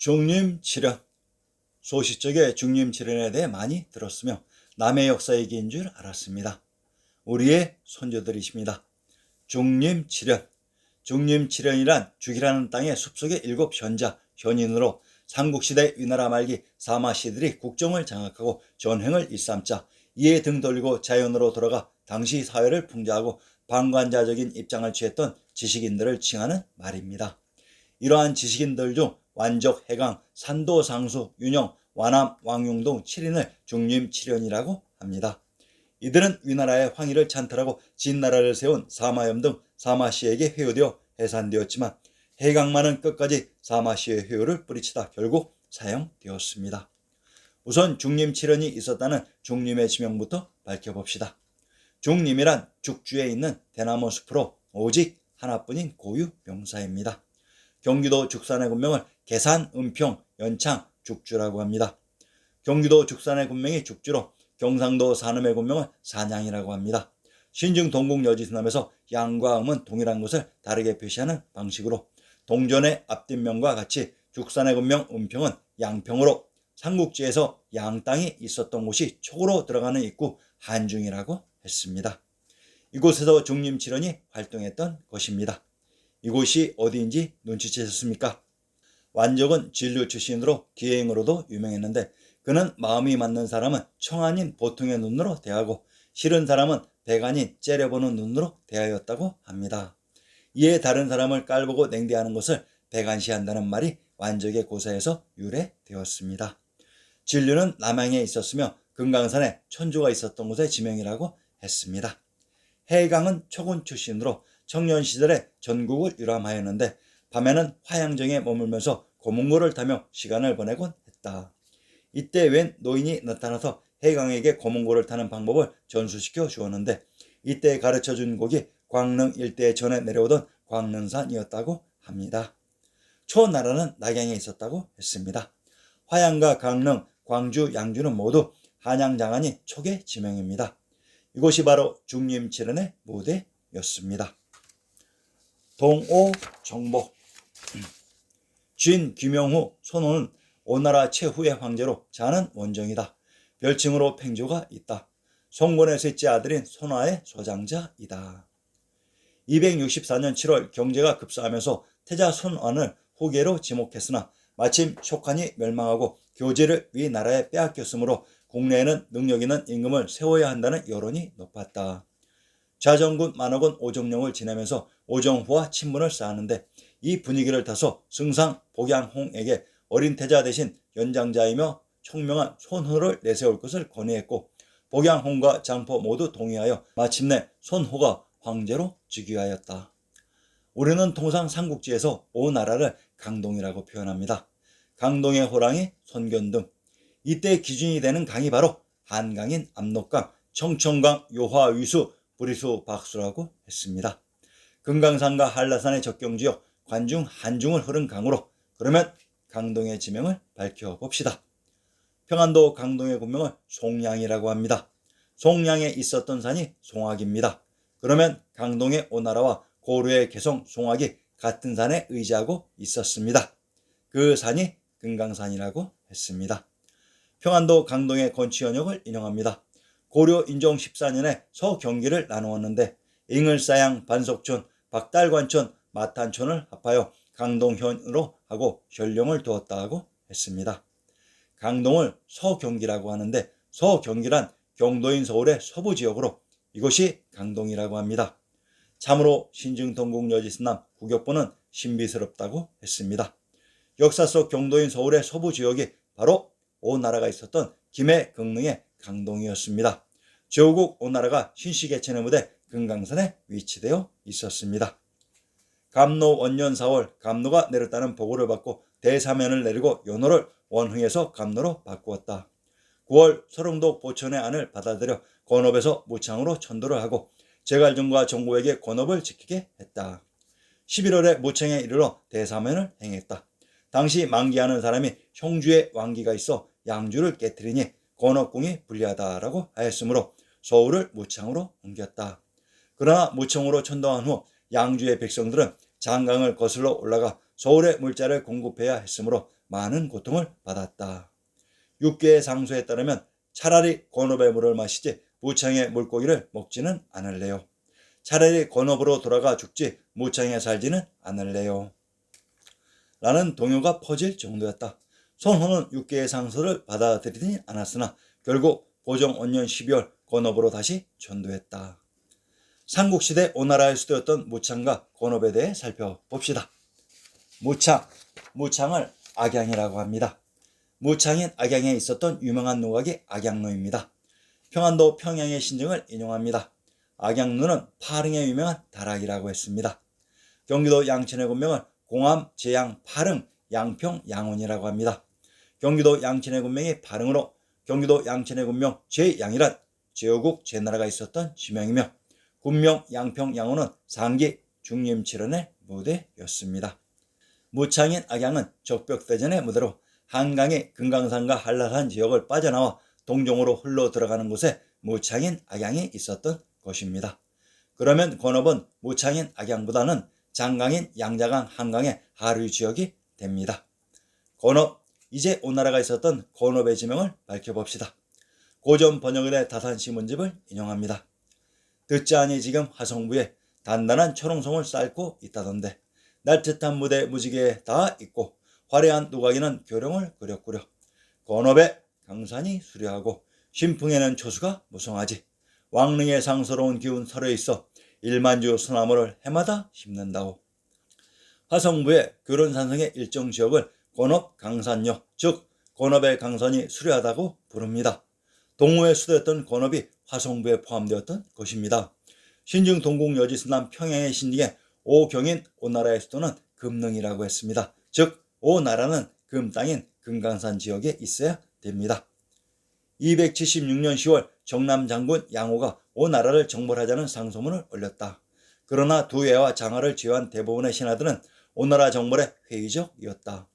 중림칠연 소시적의 중림칠연에 대해 많이 들었으며 남의 역사 얘기인 줄 알았습니다. 우리의 선조들이십니다. 중림칠연 중림칠연이란 죽이라는 땅의 숲속의 일곱 현자 현인으로 삼국시대 위나라 말기 사마시들이 국정을 장악하고 전횡을 일삼자 이에 등 돌리고 자연으로 돌아가 당시 사회를 풍자하고 방관자적인 입장을 취했던 지식인들을 칭하는 말입니다. 이러한 지식인들 중 완적, 해강, 산도, 상수, 윤영, 완암, 왕용 등 7인을 중림칠연이라고 합니다. 이들은 위나라의 황희를 찬탈하고 진나라를 세운 사마염 등 사마시에게 회유되어 해산되었지만 해강만은 끝까지 사마시의 회유를 뿌리치다 결국 사형되었습니다. 우선 중림칠연이 있었다는 중림의 지명부터 밝혀봅시다. 중림이란 죽주에 있는 대나무 숲으로 오직 하나뿐인 고유 명사입니다. 경기도 죽산의 군명을 계산, 은평, 연창, 죽주라고 합니다. 경기도 죽산의 군명이 죽주로 경상도 산음의 군명을 산양이라고 합니다. 신증 동국 여지스남에서 양과 음은 동일한 것을 다르게 표시하는 방식으로 동전의 앞뒷면과 같이 죽산의 군명 은평은 양평으로 삼국지에서 양 땅이 있었던 곳이 촉으로 들어가는 입구 한중이라고 했습니다. 이곳에서 중림칠원이 활동했던 것입니다. 이곳이 어디인지 눈치채셨습니까? 완적은 진류 출신으로 기행으로도 유명했는데 그는 마음이 맞는 사람은 청아닌 보통의 눈으로 대하고 싫은 사람은 배간인 째려보는 눈으로 대하였다고 합니다. 이에 다른 사람을 깔보고 냉대하는 것을 배간시한다는 말이 완적의 고사에서 유래되었습니다. 진류는 남양에 있었으며 금강산에 천조가 있었던 곳의 지명이라고 했습니다. 해강은 초군 출신으로 청년 시절에 전국을 유람하였는데 밤에는 화양정에 머물면서 고문고를 타며 시간을 보내곤 했다. 이때 웬 노인이 나타나서 해강에게 고문고를 타는 방법을 전수시켜 주었는데 이때 가르쳐 준 곡이 광릉 일대에 전해 내려오던 광릉산이었다고 합니다. 초나라는 낙양에 있었다고 했습니다. 화양과 강릉, 광주, 양주는 모두 한양장안이 촉의 지명입니다. 이곳이 바로 중림칠연의 무대였습니다. 동오 정복 진 귀명후 손호는 오나라 최후의 황제로 자는 원정이다. 별칭으로 팽조가 있다. 송건의 셋째 아들인 손화의 소장자이다. 264년 7월 경제가 급사하면서 태자 손환을 후계로 지목했으나 마침 촉한이 멸망하고 교제를 위나라에 빼앗겼으므로 국내에는 능력 있는 임금을 세워야 한다는 여론이 높았다. 좌정군 만화군 오정룡을 지내면서 오정후와 친분을 쌓았는데 이 분위기를 타서 승상 복양홍에게 어린 태자 대신 연장자이며 총명한 손호를 내세울 것을 건의했고 복양홍과 장포 모두 동의하여 마침내 손호가 황제로 즉위하였다. 우리는 통상 삼국지에서 오 나라를 강동이라고 표현합니다. 강동의 호랑이, 손견등. 이때 기준이 되는 강이 바로 한강인 압록강, 청천강, 요화, 위수, 부리수, 박수라고 했습니다. 금강산과 한라산의 적경지역 관중, 한중을 흐른 강으로 그러면 강동의 지명을 밝혀봅시다. 평안도 강동의 군명을 송량이라고 합니다. 송량에 있었던 산이 송악입니다. 그러면 강동의 오나라와 고려의 개성 송악이 같은 산에 의지하고 있었습니다. 그 산이 금강산이라고 했습니다. 평안도 강동의 건취현역을 인용합니다. 고려 인종 14년에 서경기를 나누었는데 잉을사양 반석촌, 박달관촌, 마탄촌을 합하여 강동현으로 하고 전령을 두었다고 했습니다. 강동을 서경기라고 하는데 서경기란 경도인 서울의 서부 지역으로 이곳이 강동이라고 합니다. 참으로 신증동국 여지스남 구격부는 신비스럽다고 했습니다. 역사 속 경도인 서울의 서부 지역이 바로 오나라가 있었던 김해 긍릉의 강동이었습니다. 제후국 오나라가 신시개천의 무대 금강산에 위치되어 있었습니다. 감로 원년 4월 감로가 내렸다는 보고를 받고 대사면을 내리고 연호를 원흥에서 감로로 바꾸었다. 9월 서릉도 보천의 안을 받아들여 권업에서 무창으로 천도를 하고 제갈중과 정고에게 권업을 지키게 했다. 11월에 무창에 이르러 대사면을 행했다. 당시 만기하는 사람이 형주의 왕기가 있어 양주를 깨뜨리니 권업궁이 불리하다라고 하였으므로 서울을 무창으로 옮겼다. 그러나 무청으로 천도한 후 양주의 백성들은 장강을 거슬러 올라가 서울의 물자를 공급해야 했으므로 많은 고통을 받았다. 육계의 상소에 따르면 차라리 건업의 물을 마시지 무창의 물고기를 먹지는 않을래요. 차라리 건업으로 돌아가 죽지 무창에 살지는 않을래요. 라는 동요가 퍼질 정도였다. 손호는 육계의 상소를 받아들이지 않았으나 결국 고종 원년 12월 건업으로 다시 전도했다. 삼국시대 오나라의 수도였던 무창과 건업에 대해 살펴봅시다. 무창, 무창을 악양이라고 합니다. 무창인 악양에 있었던 유명한 노각이 악양루입니다. 평안도 평양의 신증을 인용합니다. 악양루는 파릉에 유명한 다락이라고 했습니다. 경기도 양천의 군명을 공암, 제양, 파릉, 양평, 양원이라고 합니다. 경기도 양천의 군명이 파릉으로 경기도 양천의 군명 제양이란 제후국 제나라가 있었던 지명이며 군명 양평 양원은 상기 중림칠원의 무대였습니다. 무창인 악양은 적벽대전의 무대로 한강의 금강산과 한라산 지역을 빠져나와 동종으로 흘러 들어가는 곳에 무창인 악양이 있었던 것입니다. 그러면 건업은 무창인 악양보다는 장강인 양자강 한강의 하류 지역이 됩니다. 건업, 이제 오나라가 있었던 건업의 지명을 밝혀봅시다. 고전 번역의 다산시문집을 인용합니다. 듣지 아니 지금 화성부에 단단한 초롱성을 쌓고 있다던데 날뜻한 무대 무지개에 다 있고 화려한 누각에는 교령을 그렸구려 건업에 강산이 수려하고 신풍에는 초수가 무성하지 왕릉의 상스러운 기운 서려 있어 일만주 소나무를 해마다 심는다고 화성부의 교론산성의 일정 지역을 건업 강산역 즉 건업의 강산이 수려하다고 부릅니다. 동호의 수도였던 건업이 화성부에 포함되었던 것입니다. 신증 동국 여지스남 평양의 신증에 오경인 오나라의 수도는 금능이라고 했습니다. 즉 오나라는 금 땅인 금강산 지역에 있어야 됩니다. 276년 10월 정남 장군 양호가 오나라를 정벌하자는 상소문을 올렸다. 그러나 두 애와 장하를 제외한 대부분의 신하들은 오나라 정벌에 회의적이었다.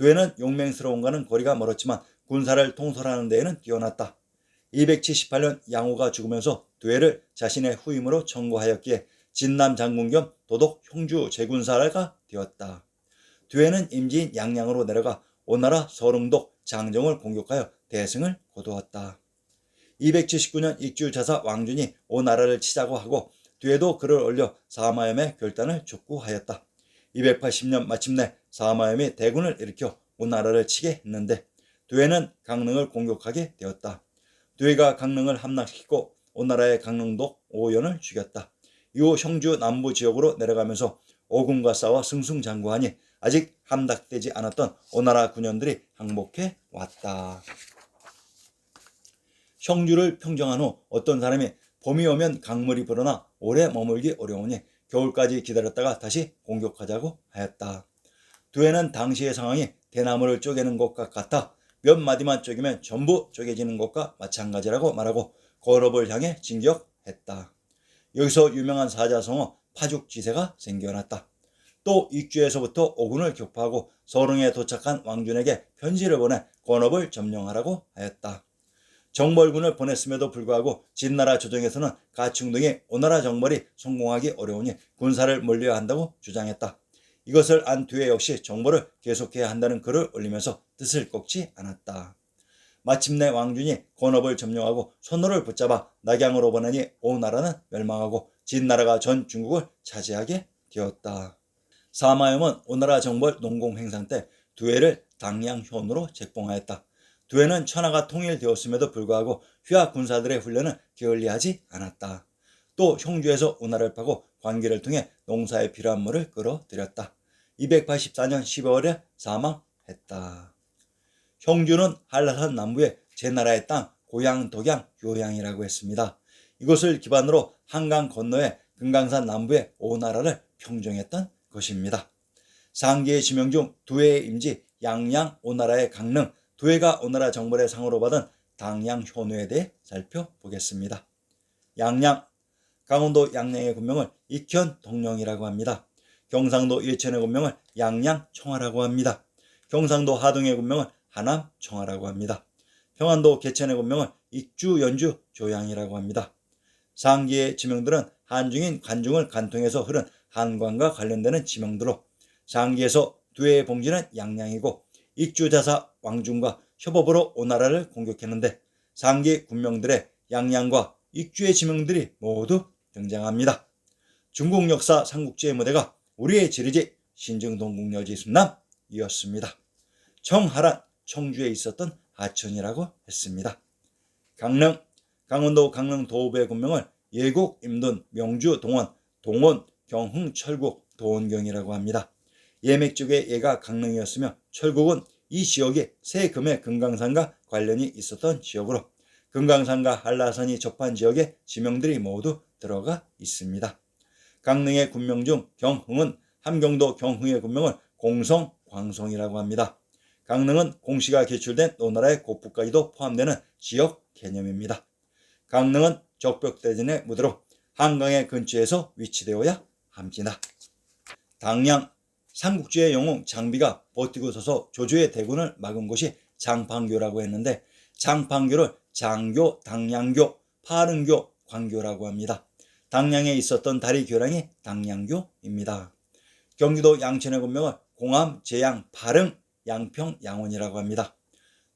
두애는 용맹스러운가는 거리가 멀었지만 군사를 통솔하는 데에는 뛰어났다. 278년 양호가 죽으면서 두애를 자신의 후임으로 청구하였기에 진남 장군 겸 도독 형주 제군사가 되었다. 두애는 임지인 양양으로 내려가 오나라 서릉독 장정을 공격하여 대승을 거두었다. 279년 익주자사 왕준이 오나라를 치자고 하고 뒤에도 글을 올려 사마염의 결단을 촉구하였다. 280년 마침내 사마염이 대군을 일으켜 오나라를 치게 했는데 뒤에는 강릉을 공격하게 되었다. 뒤에가 강릉을 함락시키고 오나라의 강릉독 오연을 죽였다. 이후 형주 남부 지역으로 내려가면서 오군과 싸워 승승장구하니 아직 함락되지 않았던 오나라 군현들이 항복해 왔다. 형주를 평정한 후 어떤 사람이 봄이 오면 강물이 불어나 오래 머물기 어려우니 겨울까지 기다렸다가 다시 공격하자고 하였다. 두해는 당시의 상황이 대나무를 쪼개는 것과 같아 몇 마디만 쪼개면 전부 쪼개지는 것과 마찬가지라고 말하고 거럽을 향해 진격했다. 여기서 유명한 사자성어 파죽지세가 생겨났다. 또 익주에서부터 오군을 격파하고 서릉에 도착한 왕준에게 편지를 보내 권업을 점령하라고 하였다. 정벌군을 보냈음에도 불구하고 진나라 조정에서는 가충 등이 오나라 정벌이 성공하기 어려우니 군사를 몰려야 한다고 주장했다. 이것을 안 뒤에 역시 정벌을 계속해야 한다는 글을 올리면서 뜻을 꺾지 않았다. 마침내 왕준이 권업을 점령하고 손노를 붙잡아 낙양으로 보내니 오나라는 멸망하고 진나라가 전 중국을 차지하게 되었다. 사마염은 오나라 정벌 농공 행상 때 두해를 당양현으로 책봉하였다. 두해는 천하가 통일되었음에도 불구하고 휘하 군사들의 훈련은 게을리하지 않았다. 또 형주에서 운하를 파고 관계를 통해 농사에 필요한 물을 끌어들였다. 284년 12월에 사망했다. 형주는 한라산 남부의 제 나라의 땅 고향 덕양 요양이라고 했습니다. 이곳을 기반으로 한강 건너에 금강산 남부의 오나라를 평정했던 것입니다. 상계의 지명 중 두해의 임지 양양 오나라의 강릉 두해가 오나라 정벌의 상으로 받은 당양 효노에 대해 살펴보겠습니다. 양양 강원도 양양의 군명을 익현 동령이라고 합니다. 경상도 예천의 군명을 양양 청하라고 합니다. 경상도 하동의 군명을 하남 청하라고 합니다. 평안도 개천의 군명을 익주 연주 조양이라고 합니다. 상기의 지명들은 한중인 관중을 간통해서 흐른 한관과 관련되는 지명들로 상기에서 두해의 봉지는 양양이고 익주자사 왕중과 협업으로 오나라를 공격했는데 상기 군명들의 양양과 익주의 지명들이 모두 등장합니다. 중국 역사 삼국지의 무대가 우리의 지리지 신증동국열지 순남이었습니다. 청하란 청주에 있었던 하천이라고 했습니다. 강릉 강원도 강릉 도읍의 군명을 예국 임돈 명주 동원 동원 경흥 철국 도원경이라고 합니다. 예맥 쪽의 예가 강릉이었으며 철국은 이 지역이 세금의 금강산과 관련이 있었던 지역으로 금강산과 한라산이 접한 지역의 지명들이 모두 들어가 있습니다. 강릉의 군명 중 경흥은 함경도 경흥의 군명을 공성, 광성이라고 합니다. 강릉은 공시가 개출된 노나라의 고프까지도 포함되는 지역 개념입니다. 강릉은 적벽대진의 무대로 한강의 근처에서 위치되어야 합니다. 당양 삼국지의 영웅 장비가 버티고 서서 조조의 대군을 막은 곳이 장판교라고 했는데 장판교를 장교, 당양교, 파릉교, 광교라고 합니다. 당양에 있었던 다리 교량이 당양교입니다. 경기도 양천의 군명을 공암, 제양, 파릉, 양평, 양원이라고 합니다.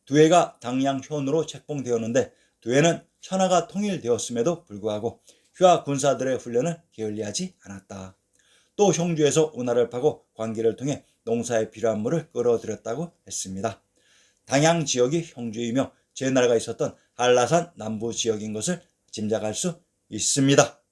두 해가 당양현으로 책봉되었는데 두 해는 천하가 통일되었음에도 불구하고 휘하 군사들의 훈련을 게을리하지 않았다. 또 형주에서 운하를 파고 관계를 통해 농사에 필요한 물을 끌어들였다고 했습니다. 당양 지역이 형주이며 제나라가 있었던 한라산 남부 지역인 것을 짐작할 수 있습니다.